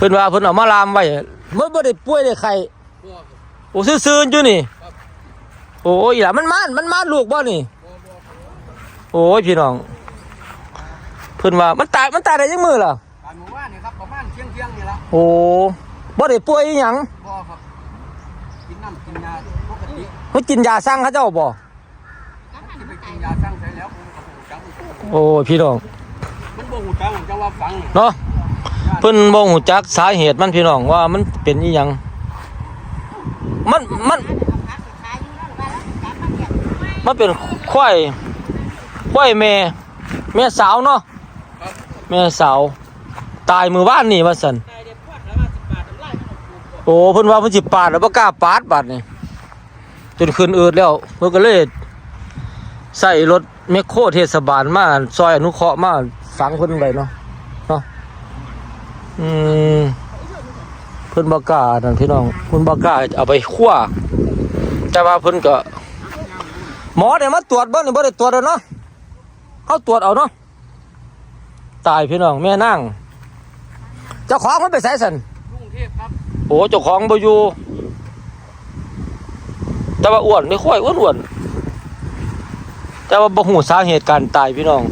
เพิ่นว่าเพิ่นเอามาลามไว้มันบ่ได้ป่วยได้ไข้โอ้ซื่อๆอยู่นี่โอ้ยล่ะมันมานมันมานลูกบ่นี่โอ้ยพี่น้องเพิ่นว่ามันตายมันตายได้ยังมือล่ะการหมู่บ้านนี่ครับประมาณเที่ยงเที่ยงๆนี่ละโอ้บ่ได้ป่วยอีหยังบ่ครับกินน้ำกินยาปกติเพิ่นกินยาสั่งเขาเจ้าบ่ที่ไปกินยาสร้างใช้แล้วผมก็บ่จังโอ้ยพี่น้องมันบ่หูจังจังว่าฟังเนาะ เพิ่นบ่ฮู้จักสาเหตุมันพี่น้องว่ามันเป็นอีหยัง มันมันมันเป็นควายควายแม่แม่สาวเนาะแม่สาว ตายมือบ้านนี่ว่าซั่นโอ้เพิ่นว่าเพิ่นสิปาดแล้วบ่กล้าปาดบาดนี่จนขึ้นอืดแล้วเพิ่นก็เลยใส่รถแมคโครเทศบาลมาซอยอนุเคราะห์มาฝังเพิ่นไว้เนาะ อืมเพิ่นบ่กล้านั่นพี่น้องเพิ่นบ่กล้าเอาไปคั่วแต่ว่าเพิ่นก็หมอได้มาตรวจบ่นี่บ่ได้ตรวจแล้วเนาะเขาตรวจเอาเนาะตายพี่น้องแม่นางเจ้าของมันไปไสซั่นกรุงเทพครับโอ้เจ้าของบ่อยู่แต่ว่าอ้วนไม่ค่อยอ้วนๆแต่ว่าบ่ฮู้สาเหตุการตายพี่น้อง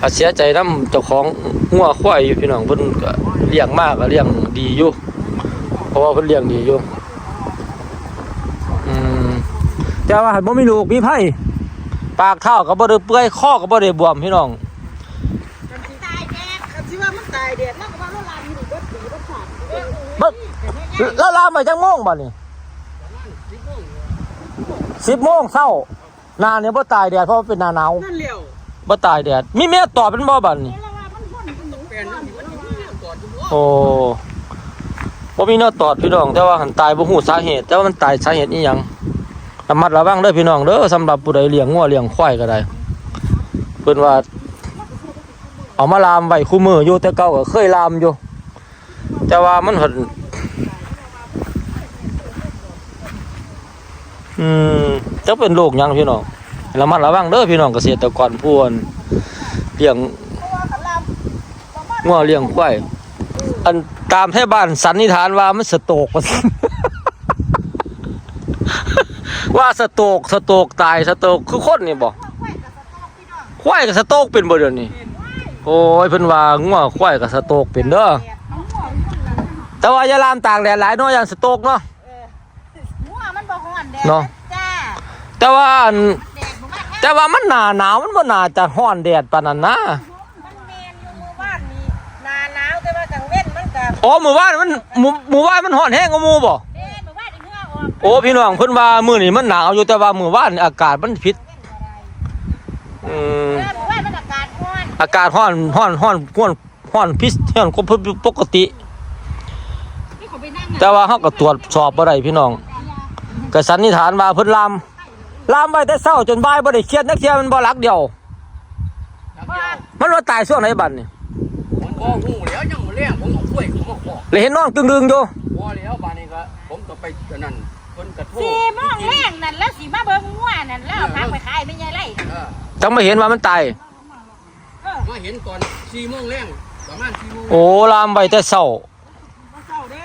ก็เสียใจนํเจ้าของงัวควายอยู่พี่น้องเพิ่นก็เลี้ยงมากก็เลี้ยงดีอยู่เพราะว่าเพิ่นเลี้ยงดีอยู่อืมแต่ว่าหันบ่มีลูกมีไผปากเท้าก็บ่ได้เปื่อยคอก็บ่ได้บวมพี่น้องมันสิตายแดดคันสิว่ามันตายแดดแล้วก็ว่าเราลามอยู่เบิดปีเบิดขาดเออบ่แล้วลามไปจังโมงบัดนี้10โมงเช้าหน้าเนี่ยบ่ตายแดดเพราะว่าเป็นหน้าหนาวนั่นเลี้ยว บ่ตายแดดมีแม่ตอบเป็นบ่บัดนี้แล้วว่ามันพ่นมันหนูแปลนนั่นมันอยู่ที่ก่อนอยู่บ่โอ้บ่มีแนวตอดพี่น้อง แต่ว่าหันตายบ่ฮู้สาเหตุ แต่ว่ามันตายสาเหตุอีหยังระมัดระวังเด้อพี่น้องเด้อสำหรับผู้ใดเลี้ยงงัวเลี้ยงควายก็ได้เพิ่นว่า เอามาลามไว้คู่มืออยู่แต่เก่าก็เคยลามอยู่แต่ว่ามันห็นอืมจะเป็นโรคยังพี่น้อง ระมัดระวังเด้อพี่น้องเกษตรกรผู้อั่นเลี้ยงเพราะว่าเขาลามประมาณงัวเลี้ยงควายอันตามให้บ้านสันนิษฐานว่ามันสโตกว่าซั่นว่าสโตกสโตกตายสโตกคือคนนี่บ่พวกไข่กับสต๊อกพี่น้องควายกับสโตกเป็นบ่เดี๋ยวนี้โอ้ยเพิ่นว่างัวควายกับสโตกเป็นเด้อแดดเอาหัวมันนั่นแต่ว่าอย่าลามตากแดดหลายเนาะอย่างสโตกเนาะเออหัวมันบ่ฮ้อนแดดเนาะจ้าแต่ว่าอัน แดดบ่มากแต่ว่ามันหนาหนาวมันบ่น่าจะร้อนแดดปานนั้นนะมันแมนอยู่หมู่บ้านนี่หนาหนาวแต่ว่ากลางเว้นมันก็อ๋อหมู่บ้านมันหมู่หมู่บ้านมันร้อนแห้งกว่าหมู่บ่แดดหมู่บ้านนี่เหงื่อออกโอ้พี่น้องเพิ่นว่ามื้อนี้มันหนาวอยู่แต่ว่ามื้อวานนี่อากาศมันผิดอืมเออหมู่บ้านมันอากาศร้อนอากาศร้อนร้อนร้อนร้อนร้อนพิษร้อนกว่าปกติ นี่เขาไปนั่งแต่ว่าเฮาก็ตรวจสอบบ่ได้พี่น้องก็สันนิษฐานว่าเพิ่นลาม ลามไว้แต่เช้าจนบ่ายบ่ได้เครียดนักเที่ยมันบ่หลักเดียว มันว่าตายช่วงไหนบัดนี่ผมบ่ฮู้แล้วยังบ่เลี้ยงผมเอากล้วยผมมาขอเลยเห็นนอนกึ่งๆอยู่บ่แล้วบาดนี้ก็ผมก็ไปอันนั้นเพิ่นก็โทรสี่โมงแรงนั่นแล้วสิมาเบิ่งงัวนั่นแล้วเอาพักไปขายไม่ใช่ไรเออจังไม่เห็นว่ามันตายมาเห็นก่อน4โมงแรงประมาณ4โมงโอ้ลามไว้แต่เช้าเศร้าเด้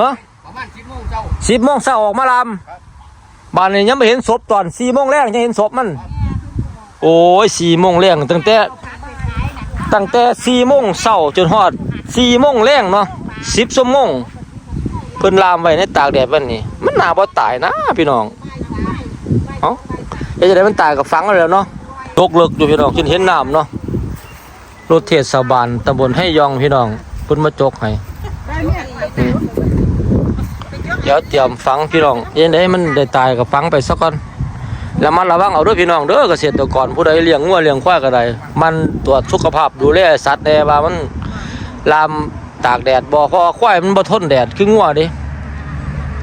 ฮะประมาณ10โมงเจ้า10โมงเช้าออกมาลามครับ บ้านนี้ยังไม่เห็นศพตอน4โมงแรงยังเห็นศพมัน โอ้ย4โมงแรงตั้งแต่ตั้งแต่4โมงเช้าจนฮอด4โมงแรงเนาะ10ชั่วโมงเพิ่นลามไว้ในตากแดดแบบนี้ มันหนาบ่ตายนะพี่น้องเอ้าเอ๊ะจะได้มันตายกับฟังแล้วแล้วเนาะตกเลิกอยู่พี่น้องจนเห็นน้ำเนาะรถเทศบาลตำบลให้ยองพี่น้องเพิ่นมาจกให้อืมเดี๋ยวเตรียมฟังพี่น้องเอ็นได้มันได้ตายกับฟังไปสักก่อนแล้วมันระวังเอาด้วยพี่น้องเด้อเกษตรกรผู้ใดเลี้ยงงัวเลี้ยงควายก็ได้มันตรวจสุขภาพดูแลสัตว์แน่ว่ามันลามตากแดดบ่เพราะว่าควายมันบ่ทนแดดคืองัวดิ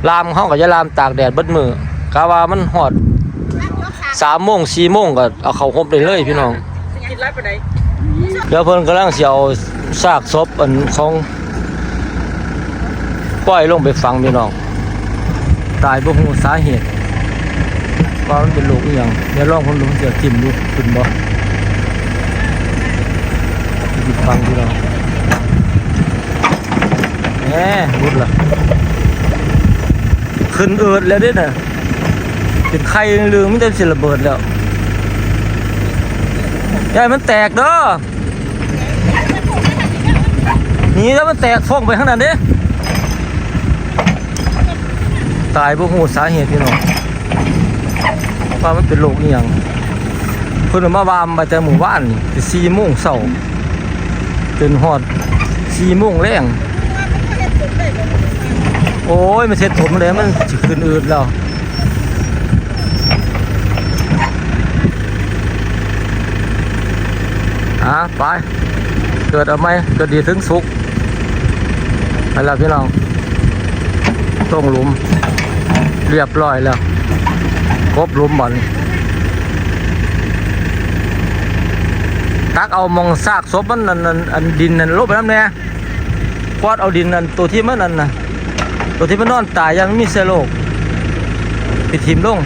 ลามเฮาก็จะลามตากแดดเบิดมือกะว่ามันฮอดสามโมงสี่โมงก็เอาเข้าห่มได้เลยพี่น้องเดี๋ยวเพิ่นกำลังเสิเอาซากศพอันของปล่อยลงไปฝังพี่น้อง ตายบ่ฮู้สาเหตุว่ามันเป็นโรคอีหยังเดี๋ยวลองเพิ่นลงเสียทิ่มดูขึ้นบ่สิบฟังพี่น้องน่รุดละขึ้นเอิดแล้วเด้น่ะเป็นไข่ลืมมันจะสิระเบิดแล้วยายมันแตกเด้อหนี่แล้วมันแตกฟองไปข้างนั้นเด้ ตายบ่ฮู้สาเหตุพี่น้องว่ามันเป็นโรคอีหยังเพิ่นมาวามไปแต่หมู่บ้านนี่แต่โมงเช้าจนฮอด4โมงแรงโอ้ยมันเสร็จผมเลยมันสิขึ้นอืดแล้วอะไป เกิดเอาไหมเกิดดีถึงสุกไปแล้วพี่น้องต้องหลุม รียบร้อยแล้วครบหลุมบ่อนตักเอามองซากศพมันนั่นนั่นอันดินนั่นลบไปน้ำแน่กวาดเอาดินนั่นตัวที่มันนั่นน่ะตัวที่มันนอนตายยังไม่มีเชื้อโรคปิดทิมลง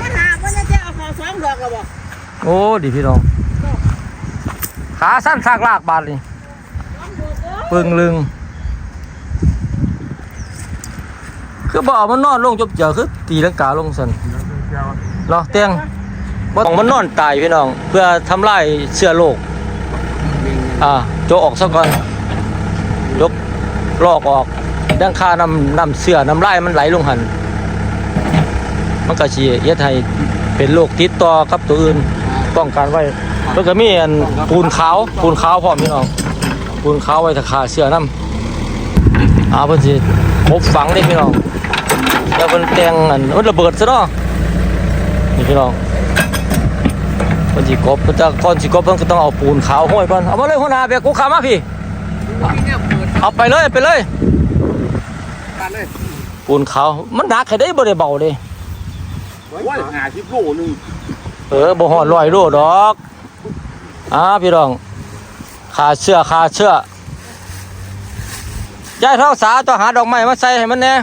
มันหาว่าจะจะเอาขอสองดอกแล้วบ่โอ้ ดีพี่น้อง ขาสั้นซากลากบาดนี่สองดอก เด้อปึงลึง คือบ่เอามันนอนลงจบเจอคือตีลังกาลงสันรอเตียงบ่ต้องมันนอนตายพี่น้อง เพื่อทำลายเชื้อโรคอ่าโจกออกซะก่อนยกลอกออกดังคาน้ำน้ำเสื้อน้ำลายมันไหลลงหัน มันก็สิเฮ็ดให้เป็นโรคติดต่อกับตัวอื่นป้องกันไว้แล้วก็มีอันปูนขาวปูนขาวพร้อมพี่น้อง ปูนขาวไว้ถ้าขาเสื้อน้ำอาเพิ่นสิพบฝังได้พี่น้องแล้วเพิ่นแต่งอันมันระเบิดซะเนาะนี่พี่น้องเพิ่นสิกบเพิ่นจะก่อนสิกบเพิ่นก็ต้องเอาปูนขาวห้อยก่อนเอามาเลยหัวหน้าเบียกกูขามาพี่ที่เนี่ยเปิดเอาไปเลยไปเลยกันเลยปูนขาวมันหนักแค่ได้บ่ได้เบาเด้ว่าหาที่โลนึงเออบ่ฮอด100โลดอกอ่าพี่น้อง ขาเสื้อขาเสื้อยายท้องสาต้องหาดอกไม้มาใส่ให้มันแหน่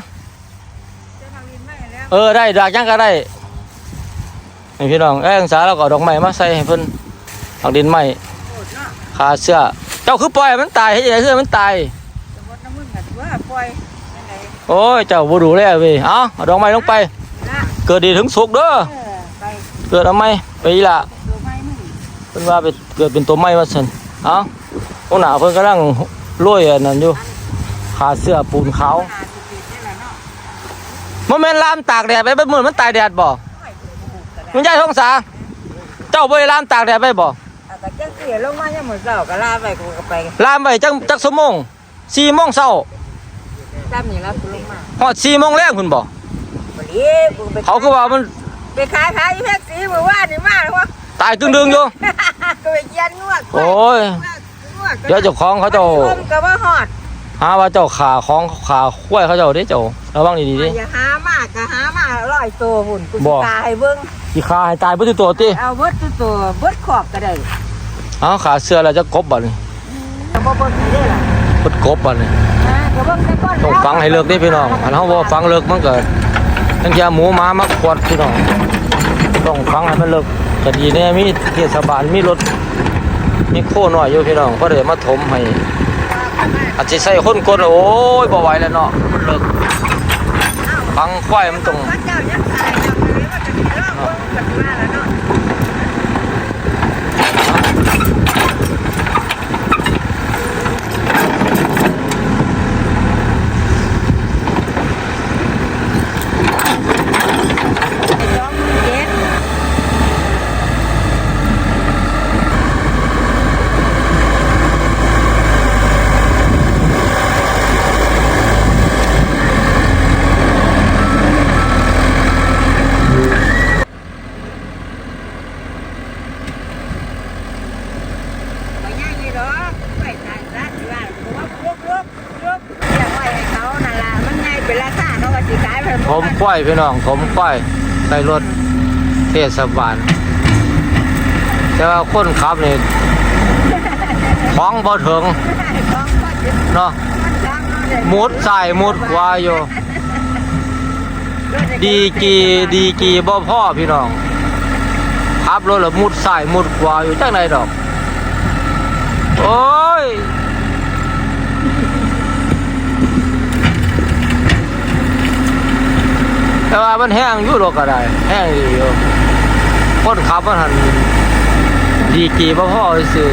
จะทำวินไม่แล้วเออได้ดอกยังก็ได้นี่พี่น้องเอ้ยองศาแล้วก็เอาดอกไม้มาใส่ให้เพิ่นเอาดินไม้โคตรเนาะขาเสื้อ เจ้าคือปล่อยให้มันตายให้ใหญ่เสื้อมันตายสมมติน้ำมึงกันว่าปล่อยยังไงโอ้ยเจ้าบ่ดูแลเว้ยเอาเอาดอกไม้ลงไปนะเกิดดีถึงสุกเด้อเออไปเกิดเอาไม้ไปอีหละดูไม้มึงเพิ่นว่าไปเกิดเป็นตัวไม้ว่าซั่นเอา หัวหน้าเพิ่นกำลังโรยอันนั้นอยู่ขาเสื้อปูนขาวหาสิบปีนี่แหละเนาะบ่แม่นลามตากแดดไปเป็นมื้อมันตายแดดบ่ไม่ถูกบุกกันมันยายท้องสา เจ้าบ่ได้ลามตากแดดไปบ่แต่จังเสียลงมายังหมดเจ้าก็ลาไปกูก็ไปลามไว้จังจักชั่วโมง4โมงเช้าจำนี่แล้วกูลงมาฮอด4โมงแรงพุ่นบ่บดีกูไปเขาคือว่ามันไปขายขายแท็กซี่เมื่อวานนี่มาแล้ววะตายตึงดึงอยู่กูไปเยียนนวดโอ้ย เดี๋ยวเจ้าของเขาเจ้าลมก็ว่าฮอดหาว่าเจ้าขาของขาคุ้ยเขาเจ้าเด้เจ้าระวังดีๆดิอย่าหามากก็หามาร้อยตัวหุ่นกูบ่สิตายเบิ่งอีขาให้ตายบ่ติตัวติเอาเบิดตัวตัวเบิดขอบก็ได้เอาขาเสื้อแล้วจะกบบ่นี่ก็บ่เบิ่งนี่ได้ล่ะกดกบบ่นี่นะก็เบิ่งแต่ก่อนต้องฟังให้เลิกเด้พี่น้องอันเฮาบ่ฟังเลิกมันก็ทั้งแกหมูหมามาขวดพี่น้องต้องฟังให้มันเลิกก็ดีแน่มีเทศบาลมีรถ มีโคน้อยอยู่พี่น้องก็เลยมาถมให้อาจจะใส่คนกดโอ้ยบ่ไหวแล้วเนาะมันเลิกฟังควายมันตรงตายยังเลยว่าจะสิรอดเบิ่งกันมาแล้วเนาะ สองหมื่นเจ็ด ไปย่างนี่ดอกไปทางร้านที่ว่าผมว่าลุกลุกลุกเรียกไว้ให้เขานั่นล่ะมันไงเป็นราคา เขาก็สิขายไปถมควายพี่น้องถมควายใส่รถเทศบาล แต่ว่าคนขับนี่ของบ่ถึงของก็สิเนาะมันทางเขาได้มุดใส่มุดขวาอยู่ดีกีดีกีบ่พ่อพี่น้องขับรถแล้วมุดใส่มุดขวาอยู่จังไหนดอก โอ้ย แต่ว่ามันแห้งอยู่หรอกก็ได้ แห้งอยู่อยู่คนขับมันหันดีกีบ่พอซื้อ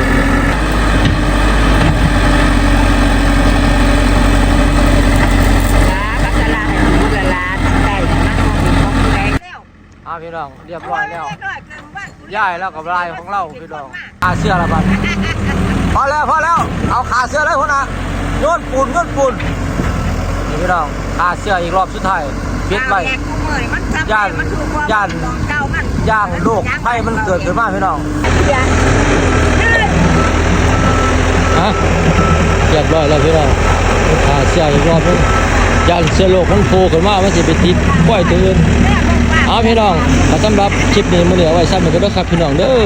ลาพัฒนาให้รู้ละลาตั้งใจมันคงมีของผู้ใดแล้วอ่าพี่น้องเรียบร้อยแล้วเรียบร้อยเกินบ้านกูย่ายแล้วกับลายของเราพี่น้องขาเสื้อละบัดพอแล้วพอแล้วเอาขาเสื้อเลยพุ่นนะโยนปูนโยนปูนนี่พี่น้องขาเสื้ออีกรอบสุดท้าย ปิดไว้ ย่านย่าน ย่างโรคไข้มันเกิดขึ้นมาพี่น้องฮะเรียบร้อยแล้วพี่น้องขาเสื้ออีกรอบนึงย่านเสื้อโรคมันโผล่ขึ้นมามันสิไปติดก้อยตื่นเอาพี่น้องสำหรับคลิปนี้มื้อนี้เอไว้ซ้ำเหมือนกันเด้อครับพี่น้องเด้อ